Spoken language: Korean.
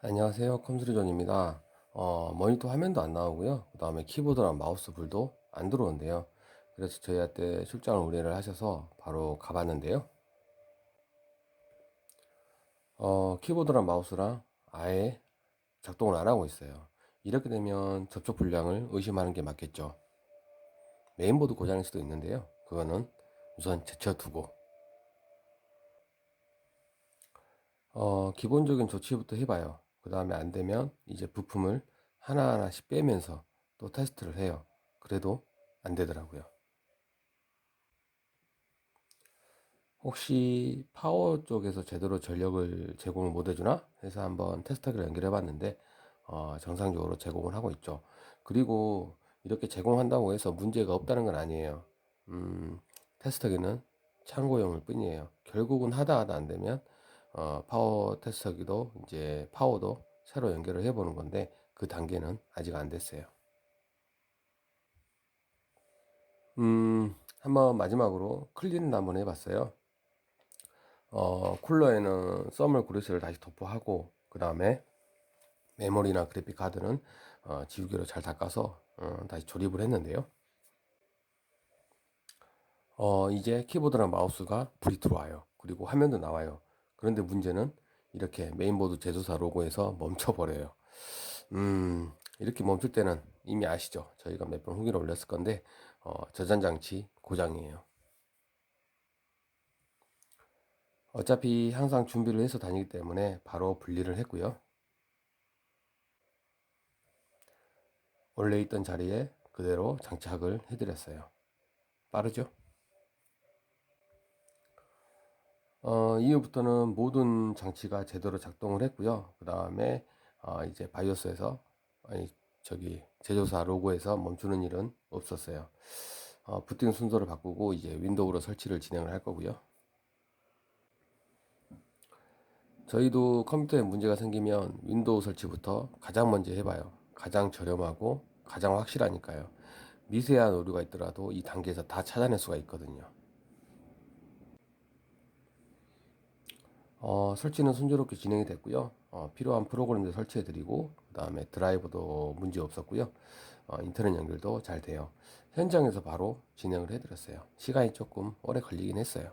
안녕하세요. 컴스리존입니다. 어, 모니터 화면도 안 나오고요. 그 다음에 키보드랑 마우스 불도 안 들어온대요. 그래서 저희한테 출장을 의뢰를 하셔서 바로 가봤는데요. 어, 키보드랑 마우스랑 아예 작동을 안 하고 있어요. 이렇게 되면 접촉 불량을 의심하는 게 맞겠죠. 메인보드 고장일 수도 있는데요. 그거는 우선 제쳐두고 어, 기본적인 조치부터 해봐요. 그 다음에 안 되면 이제 부품을 하나하나씩 빼면서 또 테스트를 해요. 그래도 안 되더라고요. 혹시 파워 쪽에서 제대로 전력을 제공을 못 해주나 해서 한번 테스터기를 연결해 봤는데 어, 정상적으로 제공을 하고 있죠. 그리고 이렇게 제공한다고 해서 문제가 없다는 건 아니에요. 음, 테스터기는 참고용일 뿐이에요. 결국은 하다 하다 안 되면 어, 파워 테스터기도 이제 파워도 새로 연결을 해보는 건데 그 단계는 아직 안 됐어요. 음, 한번 마지막으로 클린을 한번 해봤어요. 어, 쿨러에는 썸을 그리스를 다시 도포하고 그 다음에 메모리나 그래픽 카드는 어, 지우개로 잘 닦아서 어, 다시 조립을 했는데요. 어, 이제 키보드랑 마우스가 불이 들어와요. 그리고 화면도 나와요. 그런데 문제는 이렇게 메인보드 제조사 로고에서 멈춰버려요. 음, 이렇게 멈출 때는 이미 아시죠? 저희가 몇 번 후기를 올렸을 건데, 어, 저장장치 고장이에요. 어차피 항상 준비를 해서 다니기 때문에 바로 분리를 했고요. 원래 있던 자리에 그대로 장착을 해드렸어요. 빠르죠? 어, 이후부터는 모든 장치가 제대로 작동을 했고요. 그 다음에 어, 이제 바이오스에서 아니 저기 제조사 로고에서 멈추는 일은 없었어요. 어, 부팅 순서를 바꾸고 이제 윈도우로 설치를 진행을 할 거고요. 저희도 컴퓨터에 문제가 생기면 윈도우 설치부터 가장 먼저 해봐요. 가장 저렴하고 가장 확실하니까요. 미세한 오류가 있더라도 이 단계에서 다 찾아낼 수가 있거든요. 어, 설치는 순조롭게 진행이 됐고요. 어, 필요한 프로그램들 설치해드리고 그 다음에 드라이버도 문제 없었고요. 어, 인터넷 연결도 잘 돼요. 현장에서 바로 진행을 해드렸어요. 시간이 조금 오래 걸리긴 했어요.